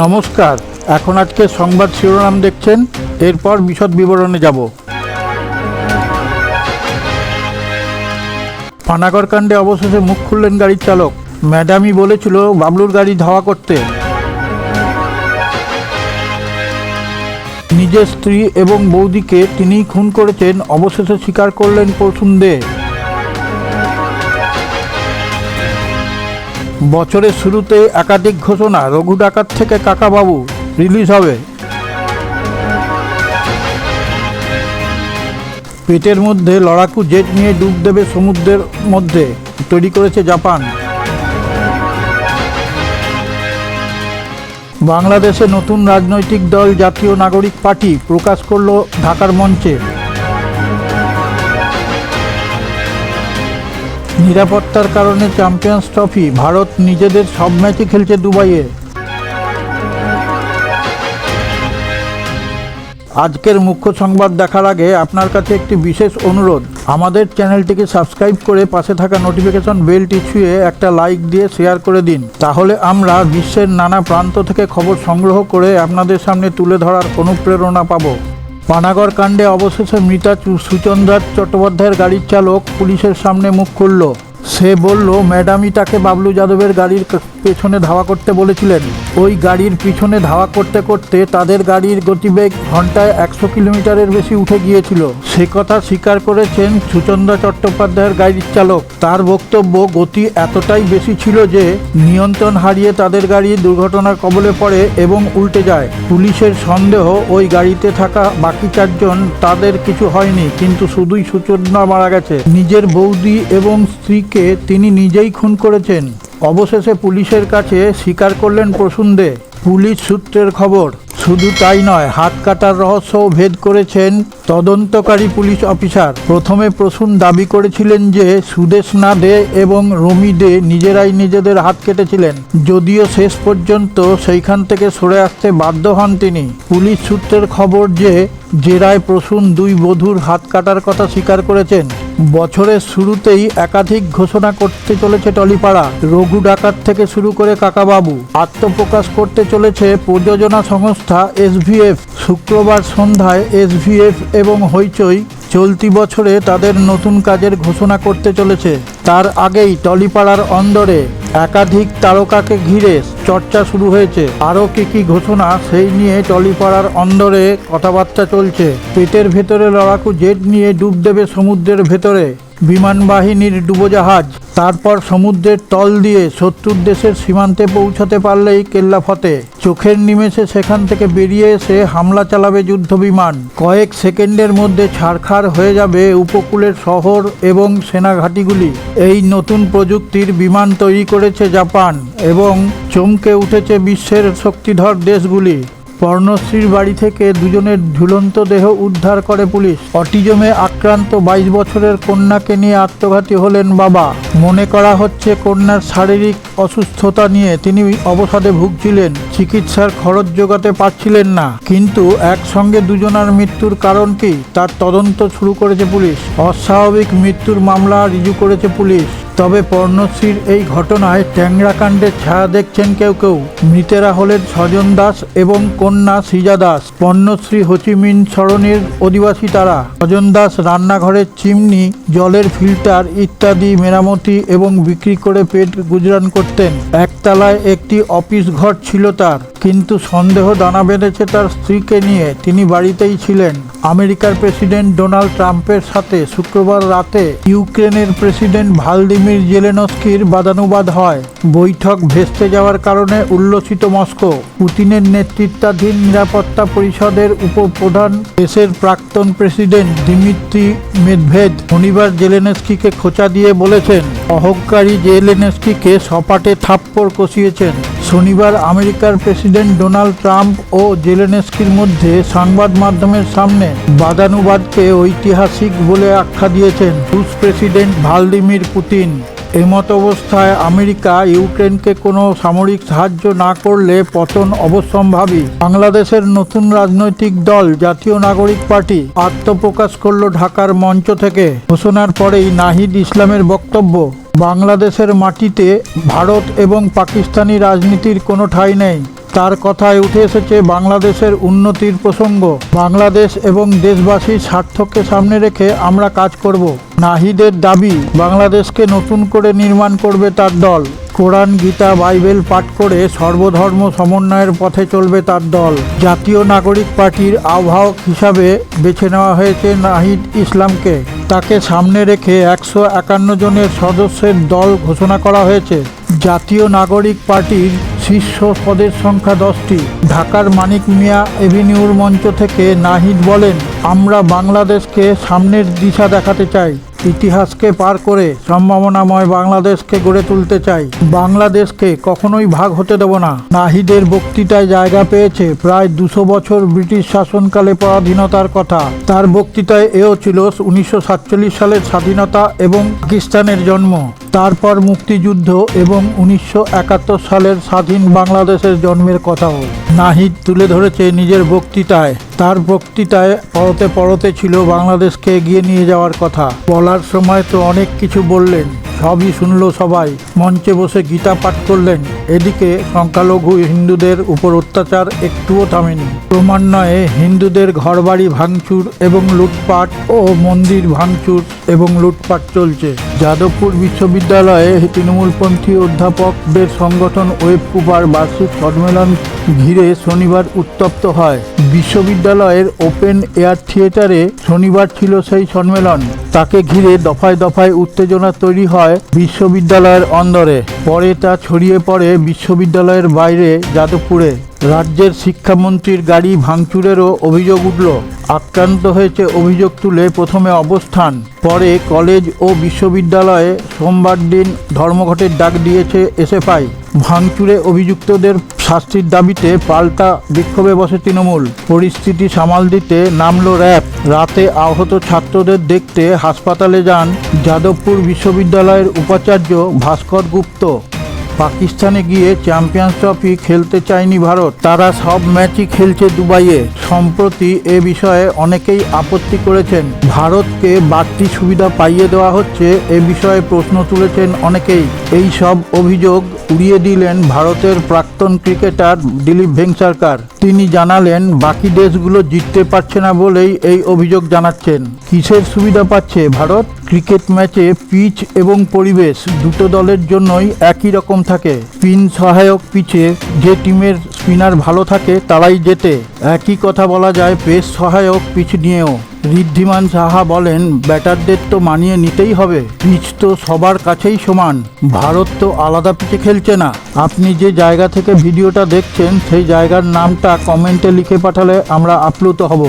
নমস্কার, এখন আজকে সংবাদ শিরোনাম দেখছেন, এরপর বিশদ বিবরণে যাব। পানাগড় কাণ্ডে অবশেষে মুখ খুললেন গাড়ির চালক। ম্যাডামই বলেছিল, বাবলুর গাড়ি ধাওয়া করতে। নিজের স্ত্রী এবং বৌদিকে তিনিই খুন করেছেন, অবশেষে স্বীকার করলেন প্রসূন দে বছরের শুরুতে একাধিক ঘোষণা রঘু ডাকাত থেকে কাকাবাবু রিলিজ হবে। পেটের মধ্যে লড়াকু জেট নিয়ে ডুব দেবে সমুদ্রের মধ্যে, তৈরি করেছে জাপান। বাংলাদেশে নতুন রাজনৈতিক দল জাতীয় নাগরিক পার্টি প্রকাশ করল ঢাকার মঞ্চে। নিরাপত্তার কারণে চ্যাম্পিয়ন্স ট্রফি ভারত নিজেদের সব ম্যাচই খেলছে দুবাইয়ে। আজকের মুখ্য সংবাদ দেখার আগে আপনার কাছে একটি বিশেষ অনুরোধ। আমাদের চ্যানেলটিকে সাবস্ক্রাইব করে পাশে থাকা নোটিফিকেশন বেলটি ছুঁয়ে একটা লাইক দিয়ে শেয়ার করে দিন। তাহলে আমরা বিশ্বের নানা প্রান্ত থেকে খবর সংগ্রহ করে আপনাদের সামনে তুলে ধরার অনুপ্রেরণা পাবো। পানাগড় কাণ্ডে অবশেষে মৃতা সুচন্দ্রার সুচন্দ্রা চট্টোপাধ্যায়ের গাড়ির চালক পুলিশের সামনে মুখ খুলল। সে বলল, ম্যাডামই তাকে বাবলু যাদবের গাড়ির পেছনে ধাওয়া করতে বলেছিলেন। ওই গাড়ির পিছনে ধাওয়া করতে করতে তাদের গাড়ির গতিবেগ ঘন্টায় একশো কিলোমিটারের বেশি উঠে গিয়েছিল। সে কথা স্বীকার করেছেন সুচন্দ্রা চট্টোপাধ্যায়ের গাড়ির চালক। তার বক্তব্য গতি এতটাই বেশি ছিল যে নিয়ন্ত্রণ হারিয়ে তাদের গাড়ি দুর্ঘটনার কবলে পড়ে এবং উল্টে যায়। পুলিশের সন্দেহ, ওই গাড়িতে থাকা বাকি চারজন তাদের কিছু হয়নি, কিন্তু শুধুই সুচন্দ্রা মারা গেছে। নিজের বৌদি এবং স্ত্রীকে তিনি নিজেই খুন করেছেন। অবশেষে পুলিশের কাছে স্বীকার করলেন প্রসূন দে পুলিশ সূত্রের খবর, শুধু তাই নয়, হাত কাটার রহস্যও ভেদ করেছেন তদন্তকারী পুলিশ অফিসার। প্রথমে প্রসূন দাবি করেছিলেন যে সুদেশনা দে এবং রমি দে নিজেরাই নিজেদের হাত কেটেছিলেন। যদিও শেষ পর্যন্ত সেইখান থেকে সরে আসতে বাধ্য হন তিনি। পুলিশ সূত্রের খবর যে জেরায় প্রসূন দুই বধূর হাত কাটার কথা স্বীকার করেছেন। বছরের শুরুতেই একাধিক ঘোষণা করতে চলেছে টলিপাড়া। রঘু ডাকাত থেকে শুরু করে কাকাবাবু। আত্মপ্রকাশ করতে চলেছে প্রযোজনা সংস্থা এসভিএফ। শুক্রবার সন্ধ্যায় এসভিএফ এবং হইচই চলতি বছরে তাদের নতুন কাজের ঘোষণা করতে চলেছে। তার আগেই টলিপাড়ার অন্দরে একাধিক তারকাকে ঘিরে চর্চা শুরু হয়েছে। আরও কী কী ঘোষণা সেই নিয়ে টলিপাড়ার অন্দরে কথাবার্তা চলছে। পেটের ভেতরে লড়াকু জেট নিয়ে ডুব দেবে সমুদ্রের ভেতরে। বিমান বাহিনীর ডুবোজাহাজ। তারপর সমুদ্রের তল দিয়ে শত্রুর দেশের সীমান্তে পৌঁছাতে পারলেই কেল্লা ফতে। চোখের নিমেষে সেখান থেকে বেরিয়ে এসে হামলা চালাবে যুদ্ধ বিমান কয়েক সেকেন্ডের মধ্যে ছাড়খাড় হয়ে যাবে উপকূলের শহর এবং সেনাঘাঁটিগুলি। এই নতুন প্রযুক্তির বিমান তৈরি করেছে জাপান এবং চমকে উঠেছে বিশ্বের শক্তিধর দেশগুলি। পর্ণশ্রীর বাড়ি থেকে দুজনের ঝুলন্ত দেহ উদ্ধার করে পুলিশ। অটিজমে আক্রান্ত বাইশ বছরের কন্যাকে নিয়ে আত্মঘাতী হলেন বাবা। মনে করা হচ্ছে কন্যার শারীরিক অসুস্থতা নিয়ে তিনি অবসাদে ভুগছিলেন। চিকিৎসার খরচ জোগাতে পারছিলেন না। কিন্তু একসঙ্গে দুজনার মৃত্যুর কারণ কি, তার তদন্ত শুরু করেছে পুলিশ। অস্বাভাবিক মৃত্যুর মামলা রিজু করেছে পুলিশ। তবে পর্ণশ্রীর এই ঘটনায় ট্যাংরা কাণ্ডের ছায়া দেখছেন কেউ কেউ। মৃতেরা হলেন স্বজন দাস এবং কন্যা Srija Das. Parnashree Ho Chi Minh সরণির অধিবাসী তারা। স্বজন দাস রান্নাঘরের চিমনি, জলের ফিল্টার ইত্যাদি মেরামতি এবং বিক্রি করে পেট গুজরান করতেন। একতলায় একটি অফিস ঘর ছিল তার। কিন্তু সন্দেহ দানা বেঁধেছে তার স্ত্রীকে নিয়ে। তিনি বাড়িতেই ছিলেন। আমেরিকার প্রেসিডেন্ট ডোনাল্ড ট্রাম্পের সাথে শুক্রবার রাতে ইউক্রেনের প্রেসিডেন্ট ভালদিমির জেলেনস্কির বাদানুবাদ হয়। বৈঠক ভেস্তে যাওয়ার কারণে উল্লসিত মস্কো। পুতিনের নেতৃত্বাধীন নিরাপত্তা পরিষদের উপপ্রধান দেশের প্রাক্তন প্রেসিডেন্ট দিমিত্রি মেদভেদ শনিবার জেলেনস্কিকে খোঁচা দিয়ে বলেছেন, অহংকারী জেলেনস্কিকে সপাটে থাপ্পড় কষিয়েছেন। শনিবার আমেরিকার প্রেসিডেন্ট ডোনাল্ড ট্রাম্প ও জেলেনেস্কির মধ্যে সংবাদ মাধ্যমের সামনে বাদানুবাদকে ঐতিহাসিক বলে আখ্যা দিয়েছেন রুশ প্রেসিডেন্ট ভালদিমির পুতিন। এমত অবস্থায় আমেরিকা ইউক্রেনকে কোনো সামরিক সাহায্য না করলে পতন অবশ্যম্ভাবী। বাংলাদেশের নতুন রাজনৈতিক দল জাতীয় নাগরিক পার্টি আত্মপ্রকাশ করল ঢাকার মঞ্চ থেকে। ঘোষণার পরেই নাহিদ ইসলামের বক্তব্য। বাংলাদেশের মাটিতে ভারত এবং পাকিস্তানি রাজনীতির কোনো ঠাঁই নেই। তার কথায় উঠে এসেছে বাংলাদেশের উন্নতির প্রসঙ্গ। বাংলাদেশ এবং দেশবাসীর স্বার্থকে সামনে রেখে আমরা কাজ করব। নাহিদের দাবি, বাংলাদেশকে নতুন করে নির্মাণ করবে তার দল। কোরআন, গীতা, বাইবেল পাঠ করে সর্বধর্ম সমন্বয়ের পথে চলবে তার দল। জাতীয় নাগরিক পার্টির আহ্বায়ক হিসাবে বেছে নেওয়া হয়েছে নাহিদ ইসলামকে। তাকে সামনে রেখে একশো একান্ন জনের সদস্যের দল ঘোষণা করা হয়েছে। জাতীয় নাগরিক পার্টির শীর্ষ পদের সংখ্যা দশটি। ঢাকার মানিক মিয়া এভিনিউর মঞ্চ থেকে নাহিদ বলেন, আমরা বাংলাদেশকে সামনের দিশা দেখাতে চাই। ইতিহাসকে পার করে সম্ভাবনাময় বাংলাদেশকে গড়ে তুলতে চাই। বাংলাদেশকে কখনোই ভাগ হতে দেব না। নাহিদের বক্তৃতায় জায়গা পেয়েছে প্রায় দুশো বছর ব্রিটিশ শাসনকালে পরাধীনতার কথা। তার বক্তৃতায় এও ছিল উনিশশো সাতচল্লিশ সালের স্বাধীনতা এবং পাকিস্তানের জন্ম। তারপর মুক্তিযুদ্ধ এবং উনিশশো একাত্তর সালের স্বাধীন বাংলাদেশের জন্মের কথাও। নাহিদ তুলে ধরেছে নিজের বক্তৃতায়। তার বক্তৃতায় পরতে পরতে ছিল বাংলাদেশকে এগিয়ে নিয়ে যাওয়ার কথা। বলার সময় তো অনেক কিছু বললেন, সবই শুনলো সবাই। মঞ্চে বসে গীতা পাঠ করলেন। এদিকে সংখ্যালঘু হিন্দুদের উপর অত্যাচার একটুও থামেনি। ক্রমান্বয়ে হিন্দুদের ঘরবাড়ি ভাঙচুর এবং লুটপাট ও মন্দির ভাঙচুর এবং লুটপাট চলছে। যাদবপুর বিশ্ববিদ্যালয়ে তৃণমূলপন্থী অধ্যাপকদের সংগঠন ওয়েব কুপার বার্ষিক সম্মেলন ঘিরে শনিবার উত্তপ্ত হয়। বিশ্ববিদ্যালয়ের ওপেন এয়ার থিয়েটারে শনিবার ছিল সেই সম্মেলন। তাকে ঘিরে দফায় দফায় উত্তেজনা তৈরি হয় বিশ্ববিদ্যালয়ের অন্দরে। পরে তা ছড়িয়ে পড়ে বিশ্ববিদ্যালয়ের বাইরে, যাদবপুরে। রাজ্যের শিক্ষামন্ত্রীর গাড়ি ভাঙচুরেরও অভিযোগ উঠল। আক্রান্ত হয়েছে অভিযোগ তুলে প্রথমে অবস্থান, পরে কলেজ ও বিশ্ববিদ্যালয়ে সোমবার দিন ধর্মঘটের ডাক দিয়েছে এসএফআই। ভাঙচুরে অভিযুক্তদের শাস্তির দাবিতে পাল্টা বিক্ষোভে বসে তৃণমূল। পরিস্থিতি সামাল দিতে নামলো র্যাব। রাতে আহত ছাত্রদের দেখতে হাসপাতালে যান যাদবপুর বিশ্ববিদ্যালয়ের উপাচার্য ভাস্কর গুপ্ত। পাকিস্তানে গিয়ে চ্যাম্পিয়ন্স ট্রফি খেলতে চায়নি ভারত। তারা সব ম্যাচই খেলছে দুবাইয়ে। সম্প্রতি এ বিষয়ে অনেকেই আপত্তি করেছেন। ভারতকে বাড়তি সুবিধা পাইয়ে দেওয়া হচ্ছে এ বিষয়ে প্রশ্ন তুলেছেন অনেকেই। এই সব অভিযোগ উড়িয়ে দিলেন ভারতের প্রাক্তন ক্রিকেটার দিলীপ ভেংসারকার তিনি জানালেন, বাকি দেশগুলো জিততে পারছে না বলেই এই অভিযোগ জানাচ্ছেন। কিসের সুবিধা পাচ্ছে ভারত? ক্রিকেট ম্যাচে পিচ এবং পরিবেশ দুটো দলের জন্যই একই রকম থাকে। স্পিন সহায়ক পিচে যে টিমের স্পিনার ভালো থাকে, তারাই জেতে। একই কথা বলা যায় পেস সহায়ক পিচ নিয়েও। ঋদ্ধিমান সাহা বলেন, ব্যাটারদের তো মানিয়ে নিতেই হবে। পিচ তো সবার কাছেই সমান। ভারত তো আলাদা পিচে খেলছে না। আপনি যে জায়গা থেকে ভিডিওটা দেখছেন, সেই জায়গার নামটা কমেন্টে লিখে পাঠালে আমরা আপ্লুত হব।